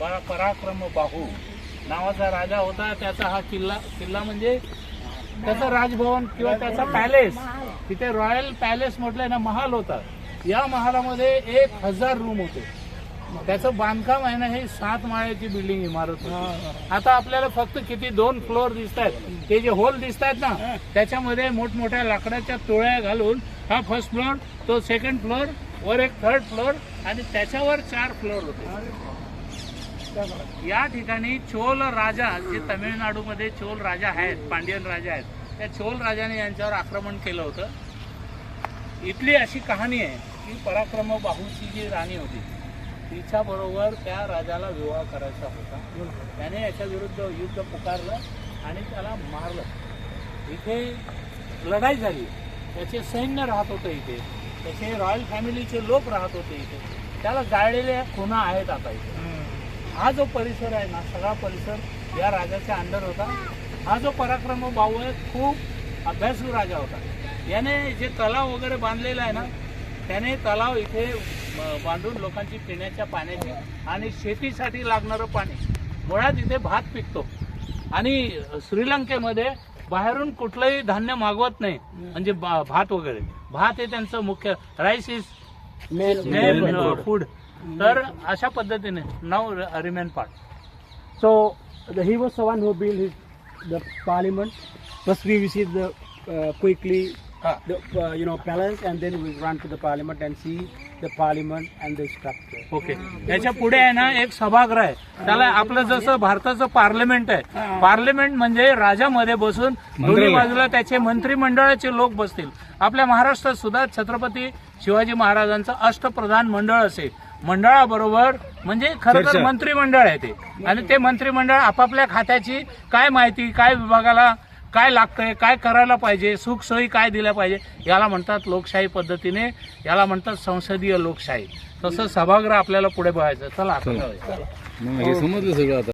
परा- पराक्रम बाहू नावाचा राजा होता त्याचा हा किल्ला किल्ला म्हणजे त्याचं राजभवन किंवा त्याचा पॅलेस. तिथे रॉयल पॅलेस म्हटलंय ना महाल होता. या महालामध्ये एक हजार रूम होते. त्याचं बांधकाम आहे ना हे सात माळ्याची बिल्डिंग इमारत आता आपल्याला फक्त किती दोन फ्लोअर दिसत आहेत ते जे होल दिसत आहेत ना त्याच्यामध्ये मोठमोठ्या लाकडाच्या तोळ्या घालून हा फर्स्ट फ्लोअर तो सेकंड फ्लोअर वर एक थर्ड फ्लोअर आणि त्याच्यावर चार फ्लोअर होते. या ठिकाणी चोल राजा जे तमिळनाडूमध्ये चोल राजा आहेत पांडियन राजा आहेत त्या चोल राजाने यांच्यावर आक्रमण केलं होतं. इथली अशी कहाणी आहे की पराक्रम बाहूची जी राणी होती तिच्याबरोबर त्या राजाला विवाह करायचा होता. त्याने याच्या विरुद्ध युद्ध पुकारलं आणि त्याला मारलं. इथे लढाई झाली. त्याचे सैन्य राहत होतं इथे. त्याचे रॉयल फॅमिलीचे लोक राहत होते इथे. त्याला जाळलेल्या खुणा आहेत आता इथे. हा जो परिसर आहे ना सगळा परिसर या राजाच्या अंडर होता. हा जो पराक्रम भाऊ आहे खूप अभ्यासू राजा होता. याने जे तलाव वगैरे बांधलेला आहे ना त्याने तलाव इथे बांधून लोकांची पिण्याच्या पाण्याची आणि शेतीसाठी लागणारं पाणी. मुळात इथे भात पिकतो. आणि श्रीलंकेमध्ये बाहेरून कुठलंही धान्य मागवत नाही म्हणजे भात वगैरे. भात हे त्यांचं मुख्य राईस इज मेन फूड तर अशा पद्धतीने नाव रिमेन पार्ट सो दही व सवान हो bill is the parliament plus we see the quickly the you know balance and then we run to the parliament and see the parliament and the structure okay त्याच्या पुढे आहे ना एक सभागृह आहे. त्याला आपलं जसं भारताचं पार्लिमेंट आहे. पार्लिमेंट म्हणजे राजामध्ये बसून दोन्ही बाजूला त्याचे मंत्रिमंडळाचे लोक बसतील. आपल्या महाराष्ट्रात सुद्धा छत्रपती शिवाजी महाराजांचं अष्टप्रधान मंडळ असेल. मंडळाबरोबर म्हणजे खरं तर मंत्रिमंडळ आहे ते. आणि ते मंत्रिमंडळ आपापल्या खात्याची काय माहिती काय विभागाला काय लागतंय काय करायला पाहिजे सुखसोयी काय दिल्या पाहिजे याला म्हणतात लोकशाही पद्धतीने याला म्हणतात संसदीय लोकशाही. तसं सभागृह आपल्याला पुढे बघायचं चला समजलं सगळं आता.